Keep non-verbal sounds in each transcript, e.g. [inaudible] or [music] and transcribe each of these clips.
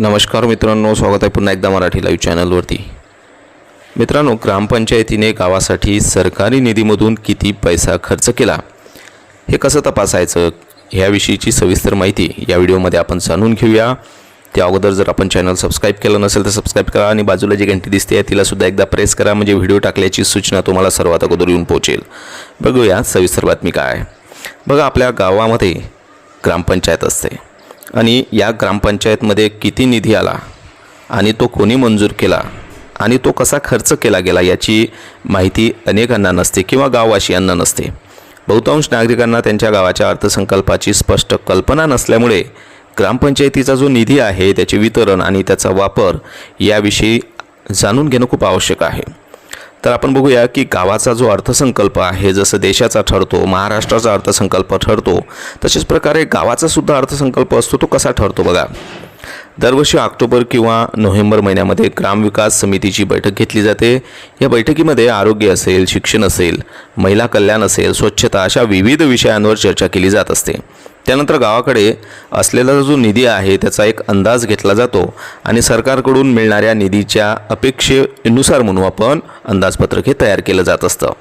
नमस्कार मित्रांनो स्वागत आहे पुन्हा एकदा मराठी लाईव्ह चॅनलवरती मित्रांनो ग्रामपंचायतीने गावासाठी सरकारी निधीमधून किती पैसा खर्च केला? हे कसं तपासायचं? ह्याविषयीची सविस्तर माहिती या व्हिडिओमध्ये आपण जाणून घेऊया. त्या अगोदर जर आपण चॅनल सबस्क्राईब केलं नसेल तर सबस्क्राईब करा आणि बाजूला जी घंटी दिसते आहे तिलासुद्धा एकदा प्रेस करा. म्हणजे व्हिडिओ टाकल्याची सूचना तुम्हाला सर्वात अगोदर येऊन पोहोचेल. बघूया सविस्तर बातमी काय बघा आपल्या गावामध्ये ग्रामपंचायत असते. आणि या ग्रामपंचायतमध्ये किती निधी आला? आणि तो कोणी मंजूर केला? आणि तो कसा खर्च केला गेला याची माहिती अनेकांना नसते किंवा गाववासियांना नसते. बहुतांश नागरिकांना त्यांच्या गावाच्या अर्थसंकल्पाची स्पष्ट कल्पना नसल्यामुळे ग्रामपंचायतीचा जो निधी आहे त्याचे वितरण आणि त्याचा वापर याविषयी जाणून घेणं खूप आवश्यक आहे. तर आपण बघूया की गावाचा जो अर्थसंकल्प आहे जसं देशाचा ठरतो महाराष्ट्राचा अर्थसंकल्प ठरतो तशाच प्रकारे गावाचा सुद्धा अर्थसंकल्प असतो तो कसा ठरतो बघा. दरवर्षी ऑक्टोबर किंवा नोव्हेंबर महिन्यामध्ये ग्रामविकास समितीची बैठक घेतली जाते. या बैठकीमध्ये आरोग्य असेल शिक्षण असेल महिला कल्याण असेल स्वच्छता अशा विविध विषयांवर चर्चा केली जात असते. त्यानंतर गावाकडे असलेला जो निधी आहे त्याचा एक अंदाज घेतला जातो आणि सरकारकडून मिळणाऱ्या निधीच्या अपेक्षेनुसार म्हणून आपण अंदाजपत्रक हे तयार केलं जात असतं.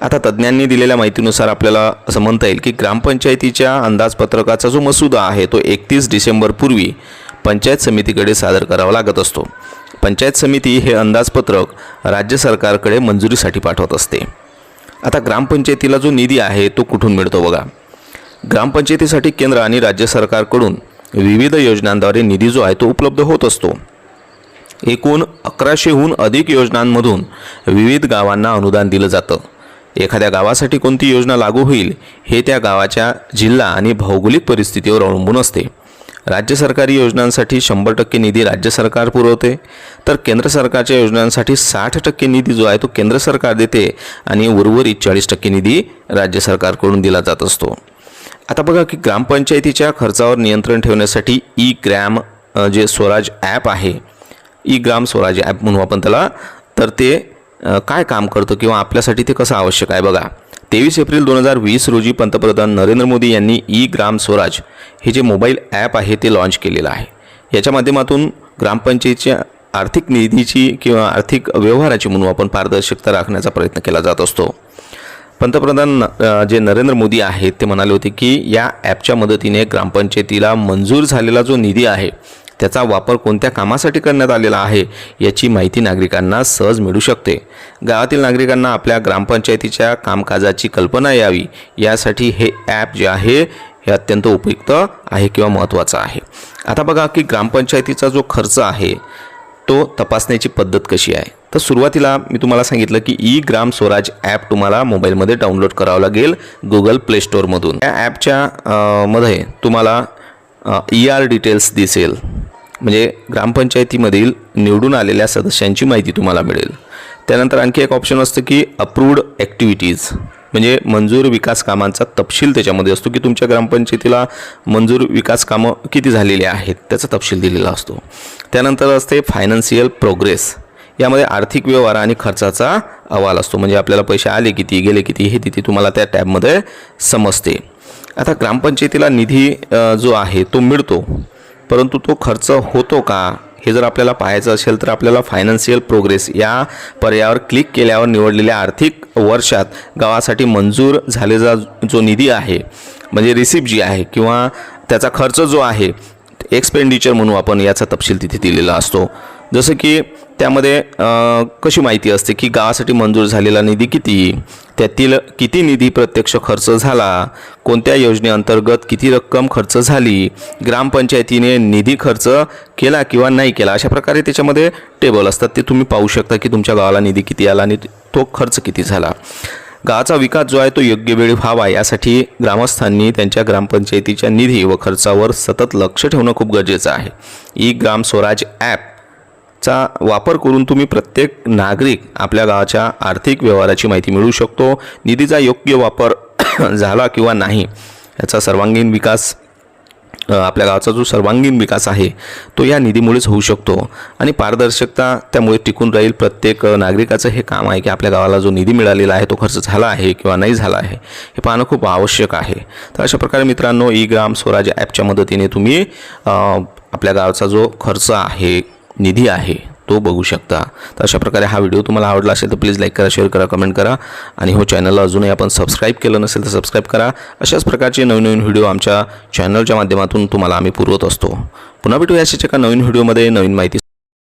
आता तज्ज्ञांनी दिलेल्या माहितीनुसार आपल्याला असं म्हणता येईल की ग्रामपंचायतीच्या अंदाजपत्रकाचा जो मसुदा आहे तो एकतीस डिसेंबरपूर्वी पंचायत समितीकडे सादर करावा लागत असतो. पंचायत समिती हे अंदाजपत्रक राज्य सरकारकडे मंजुरीसाठी पाठवत असते. आता ग्रामपंचायतीला जो निधी आहे तो कुठून मिळतो बघा. ग्रामपंचायतीसाठी केंद्र आणि राज्य सरकारकडून विविध योजनांद्वारे निधी जो आहे तो उपलब्ध होत असतो. एकूण अकराशेहून अधिक योजनांमधून विविध गावांना अनुदान दिलं जातं. एखाद्या गावासाठी कोणती योजना लागू होईल हे त्या गावाच्या जिल्हा आणि भौगोलिक परिस्थितीवर अवलंबून असते. राज्य सरकारी योजनांसाठी शंभर टक्के निधी राज्य सरकार पुरवते तर केंद्र सरकारच्या योजनांसाठी साठ टक्के निधी जो आहे तो केंद्र सरकार देते आणि उर्वरित चाळीस टक्के निधी राज्य सरकारकडून दिला जात असतो. आता बघा की ग्रामपंचायतीच्या खर्चावर नियंत्रण ठेवण्यासाठी ई ग्रॅम जे स्वराज ॲप आहे ई ग्राम स्वराज ॲप म्हणू आपण त्याला तर ते काय काम करतं किंवा आपल्यासाठी ते कसं आवश्यक आहे बघा. तेवीस एप्रिल दोन हजार वीस रोजी पंतप्रधान नरेंद्र मोदी यांनी ई ग्राम स्वराज हे जे मोबाईल ॲप आहे ते लॉन्च केलेलं आहे. याच्या माध्यमातून ग्रामपंचायतीच्या आर्थिक निधीची किंवा आर्थिक व्यवहाराची म्हणून आपण पारदर्शकता राखण्याचा प्रयत्न केला जात असतो. पंतप्रधान जे नरेंद्र मोदी आहेत ते म्हणाले होते की या ॲपच्या मदतीने ग्रामपंचायतीला मंजूर झालेला जो निधी आहे त्याचा वापर कोणत्या कामासाठी करण्यात आलेला आहे याची माहिती नागरिकांना सहज मिळू शकते. गावातील नागरिकांना आपल्या ग्रामपंचायतीच्या कामकाजाची कल्पना यावी यासाठी हे ॲप जे आहे हे अत्यंत उपयुक्त आहे किंवा महत्त्वाचं आहे. आता बघा की ग्रामपंचायतीचा जो खर्च आहे तो तपासण्याची पद्धत कशी आहे? तर सुरुवातीला मी तुम्हाला सांगितलं की ई ग्राम स्वराज ॲप तुम्हाला मोबाईलमध्ये डाउनलोड करावं लागेल गुगल प्ले स्टोअरमधून. या ॲपच्या मध्ये तुम्हाला ई आर डिटेल्स दिसेल. म्हणजे ग्रामपंचायतीमधील निवडून आलेल्या सदस्यांची माहिती तुम्हाला मिळेल. त्यानंतर आणखी एक ऑप्शन असतं की अप्रूव्ड ॲक्टिव्हिटीज म्हणजे मंजूर विकास कामांचा तपशील त्याच्यामध्ये असतो की तुमच्या ग्रामपंचायतीला मंजूर विकास कामं किती झालेली आहेत त्याचा तपशील दिलेला असतो. त्यानंतर असते फायनान्शियल प्रोग्रेस यामध्ये आर्थिक व्यवहार आणि खर्चाचा अहवाल असतो. म्हणजे आपल्याला पैसे आले किती गेले किती हे तिथे तुम्हाला त्या टॅबमध्ये समजते. आता ग्रामपंचायतीला निधी जो आहे तो मिळतो. परंतु तो खर्च होतो का? हे जर आपल्याला पाहायचं असेल तर आपल्याला फायनान्शियल प्रोग्रेस या पर्यायावर क्लिक केल्यावर निवडलेल्या आर्थिक वर्षात गावासाठी मंजूर झालेला जो निधी आहे म्हणजे रिसिप्ट जी आहे किंवा त्याचा खर्च जो आहे एक्सपेंडिचर म्हणून आपण याचा तपशील तिथे दिलेला असतो. जसं की त्यामध्ये कशी माहिती असते की गावासाठी मंजूर झालेला निधी किती? त्यातील किती निधी प्रत्यक्ष खर्च झाला? कोणत्या योजनेअंतर्गत किती रक्कम खर्च झाली? ग्रामपंचायतीने निधी खर्च केला किंवा नाही केला? अशा प्रकारे त्याच्यामध्ये टेबल असतात. ते तुम्ही पाहू शकता की तुमच्या गावाला निधी किती आला आणि तो खर्च किती झाला. गावाचा विकास जो आहे तो योग्य वेळी व्हावा यासाठी ग्रामस्थांनी त्यांच्या ग्रामपंचायतीच्या निधी व खर्चावर सतत लक्ष ठेवणं खूप गरजेचं आहे. ई ग्राम स्वराज ॲप चा वापर करून तुम्ही प्रत्येक नागरिक आपल्या गावाच्या आर्थिक व्यवहाराची माहिती मिळवू शकतो. निधीचा योग्य वापर [clears throat] झाला किंवा नाही याचा सर्वांगीण विकास आपल्या गावाचा जो सर्वांगीण विकास आहे तो या निधीमुळेच होऊ शकतो. आणि पारदर्शकता त्यामुळे टिकून राहील प्रत्येक नागरिकाचं हे काम आहे की आपल्या गावाला जो निधी मिळालेला आहे तो खर्च झाला आहे किंवा नाही झाला आहे हे पाहणं खूप आवश्यक आहे. तर अशा प्रकारे मित्रांनो ई ग्राम स्वराज ॲपच्या मदतीने तुम्ही आपल्या गावाचा जो खर्च आहे निधी आहे तो बघू शकता. तर अशा प्रकारे हा व्हिडिओ तुम्हाला आवडला असेल तर प्लीज लाईक करा शेअर करा कमेंट करा. आणि हो चॅनलला अजूनही आपण सबस्क्राईब केलं नसेल तर सबस्क्राईब करा. अशाच प्रकारचे नवीन नवीन व्हिडिओ आमच्या चॅनलच्या माध्यमातून तुम्हाला आम्ही पुरवत असतो. पुन्हा भेटूया अशाच एका नवीन व्हिडिओमध्ये. नवीन माहिती